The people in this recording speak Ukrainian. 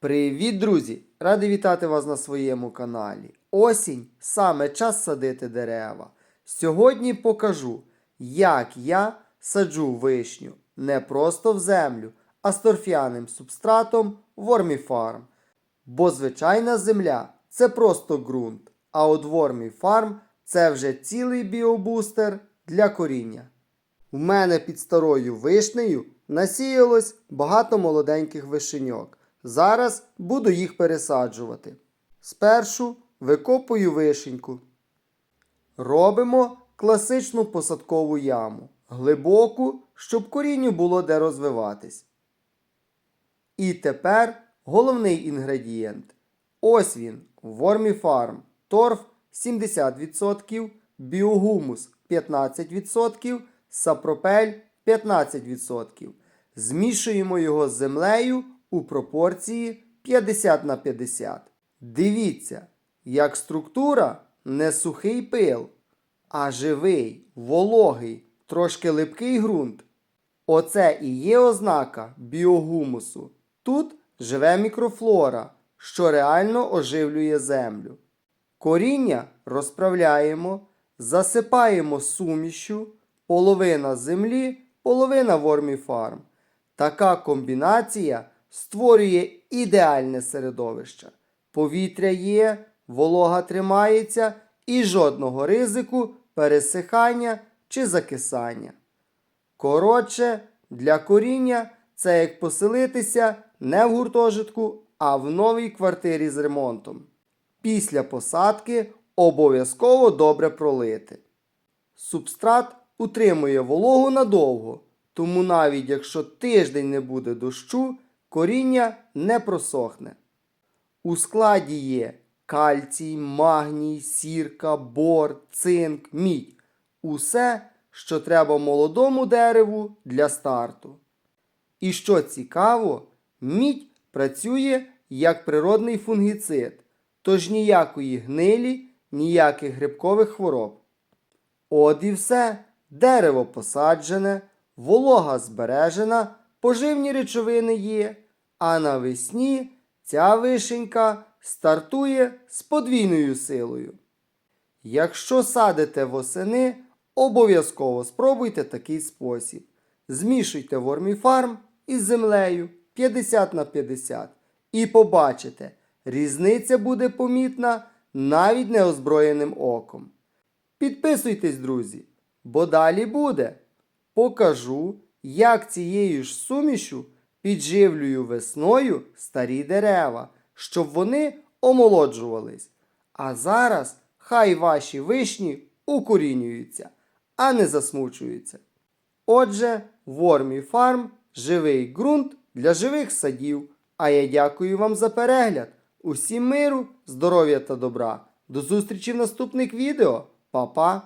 Привіт, друзі! Радий вітати вас на своєму каналі. Осінь саме час садити дерева. Сьогодні покажу, як я саджу вишню не просто в землю, а з торфяним субстратом Ворміфарм. Бо звичайна земля це просто ґрунт, а от Ворміфарм це вже цілий біобустер для коріння. У мене під старою вишнею насіялось багато молоденьких вишеньок. Зараз буду їх пересаджувати. Спершу викопую вишеньку. Робимо класичну посадкову яму, глибоку, щоб корінню було де розвиватись. І тепер головний інгредієнт. Ось він, Ворміфарм. Торф 70%, біогумус 15%, сапропель 15%. Змішуємо його з землею у пропорції 50 на 50. Дивіться, як структура не сухий пил, а живий, вологий, трошки липкий ґрунт. Оце і є ознака біогумусу. Тут живе мікрофлора, що реально оживлює землю. Коріння розправляємо, засипаємо сумішю, половина землі, половина ворміфарм. Така комбінація створює ідеальне середовище. Повітря є, волога тримається і жодного ризику пересихання чи закисання. Коротше, для коріння це як поселитися не в гуртожитку, а в новій квартирі з ремонтом. Після посадки обов'язково добре пролити. Субстрат утримує вологу надовго, тому навіть якщо тиждень не буде дощу, коріння не просохне. У складі є кальцій, магній, сірка, бор, цинк, мідь. Усе, що треба молодому дереву для старту. І що цікаво, мідь працює як природний фунгіцид, тож ніякої гнилі, ніяких грибкових хвороб. От і все. Дерево посаджене, волога збережена, поживні речовини є, а навесні ця вишенька стартує з подвійною силою. Якщо садите восени, обов'язково спробуйте такий спосіб. Змішуйте ворміфарм із землею 50 на 50 і побачите, різниця буде помітна навіть неозброєним оком. Підписуйтесь, друзі, бо далі буде. Покажу, як цією ж сумішю підживлюю весною старі дерева, щоб вони омолоджувались. А зараз хай ваші вишні укорінюються, а не засмучуються. Отже, Вормі Фарм живий ґрунт для живих садів. А я дякую вам за перегляд. Усім миру, здоров'я та добра. До зустрічі в наступних відео. Па-па!